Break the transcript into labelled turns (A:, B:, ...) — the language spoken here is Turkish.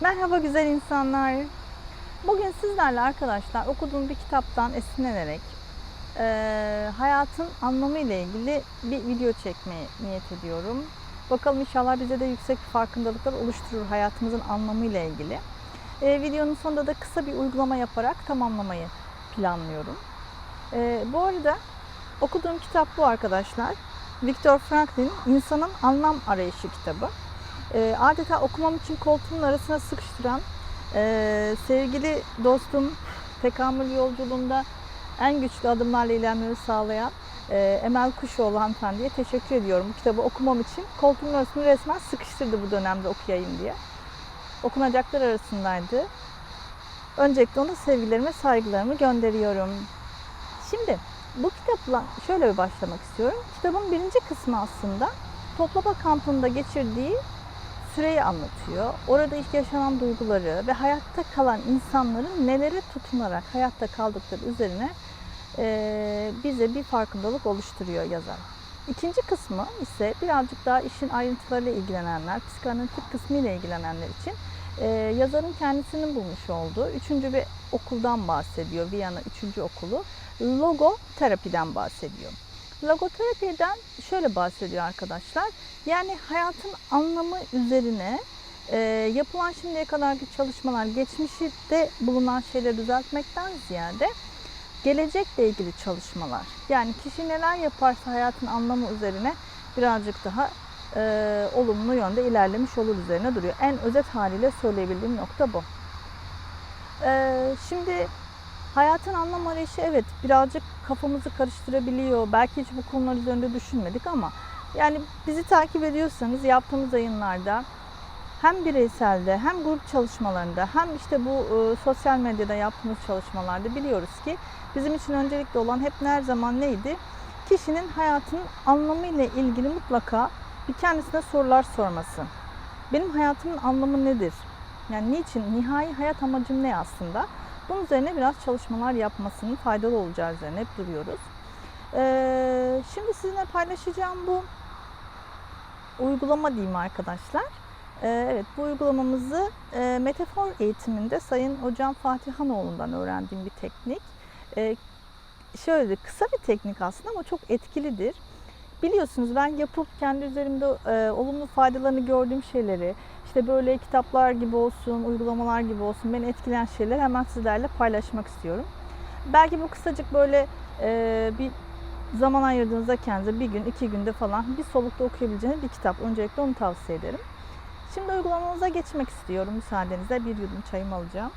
A: Merhaba güzel insanlar. Bugün sizlerle arkadaşlar okuduğum bir kitaptan esinlenerek eee, hayatın anlamı ile ilgili bir video çekmeye niyet ediyorum. Bakalım inşallah bize de yüksek farkındalıklar oluşturur hayatımızın anlamı ile ilgili. Eee, videonun sonunda da kısa bir uygulama yaparak tamamlamayı planlıyorum. Eee, bu arada okuduğum kitap bu arkadaşlar. Viktor Franklin İnsanın Anlam Arayışı kitabı. E, adeta okumam için koltuğumun arasına sıkıştıran e, sevgili dostum tekamül yolculuğunda en güçlü adımlarla ilerlemeyi sağlayan e, Emel Kuşoğlu hanımefendiye teşekkür ediyorum. Bu kitabı okumam için koltuğumun arasını resmen sıkıştırdı bu dönemde okuyayım diye. Okunacaklar arasındaydı. Öncelikle ona sevgilerimi, saygılarımı gönderiyorum. Şimdi bu kitapla şöyle bir başlamak istiyorum. Kitabın birinci kısmı aslında toplama kampında geçirdiği süreyi anlatıyor. Orada yaşanan duyguları ve hayatta kalan insanların nelere tutunarak hayatta kaldıkları üzerine eee, bize bir farkındalık oluşturuyor yazar. İkinci kısmı ise birazcık daha işin ayrıntılarıyla ilgilenenler, psikanalitik kısmı ile ilgilenenler için eee, yazarın kendisinin bulmuş olduğu üçüncü bir okuldan bahsediyor. Viyana üçüncü okulu. Logoterapiden bahsediyor. Logoterapiden şöyle bahsediyor arkadaşlar. Yani hayatın anlamı üzerine e, yapılan şimdiye kadarki çalışmalar geçmişte bulunan şeyleri düzeltmekten ziyade gelecekle ilgili çalışmalar. Yani kişi neler yaparsa hayatın anlamı üzerine birazcık daha e, olumlu yönde ilerlemiş olur üzerine duruyor. En özet haliyle söyleyebildiğim nokta bu. E, şimdi hayatın anlam arayışı evet birazcık kafamızı karıştırabiliyor. Belki hiç bu konular üzerinde düşünmedik ama yani bizi takip ediyorsanız yaptığımız yayınlarda hem bireyselde hem grup çalışmalarında hem işte bu e, sosyal medyada yaptığımız çalışmalarda biliyoruz ki bizim için öncelikli olan hep her zaman neydi? Kişinin hayatının anlamı ile ilgili mutlaka bir kendisine sorular sorması. Benim hayatımın anlamı nedir? Yani niçin? Nihai hayat amacım ne aslında? Bunun üzerine biraz çalışmalar yapmasının faydalı olacağı üzerine hep duruyoruz. Ee, şimdi sizinle paylaşacağım bu uygulama diyeyim arkadaşlar. Ee, evet bu uygulamamızı e, metafor eğitiminde Sayın Hocam Fatih Hanoğlu'ndan öğrendiğim bir teknik. Ee, şöyle kısa bir teknik aslında ama çok etkilidir. Biliyorsunuz ben yapıp kendi üzerimde e, olumlu faydalarını gördüğüm şeyleri, işte böyle kitaplar gibi olsun, uygulamalar gibi olsun beni etkileyen şeyleri hemen sizlerle paylaşmak istiyorum. Belki bu kısacık böyle e, bir zaman ayırdığınızda kendinize bir gün, iki günde falan bir solukta okuyabileceğiniz bir kitap. Öncelikle onu tavsiye ederim. Şimdi uygulamamıza geçmek istiyorum müsaadenizle. Bir yudum çayımı alacağım.